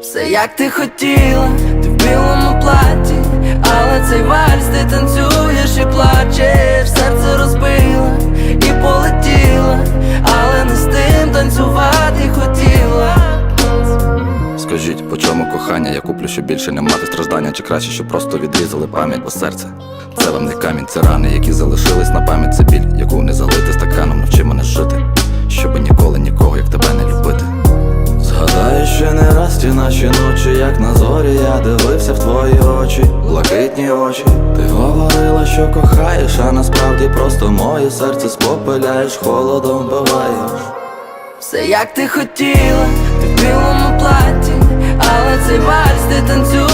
Все як ти хотіла, ти в білому платі, але цей вальс ти танцюєш і плачеш, серце розбила і полетіла, але не з тим танцювати хотіла. Скажіть, по чому кохання, я куплю, щоб більше не мати страждання, чи краще, щоб просто відрізали пам'ять, бо серце це вам не камінь, це рани, які залишились на пам'ять, ще не раз ті наші ночі, як на зорі, я дивився в твої очі, блакитні очі. Ти говорила, що кохаєш, а насправді просто моє серце спопиляєш, холодом биваєш. Все як ти хотіла, ти в білому платі, але цей вальс ти танцюєш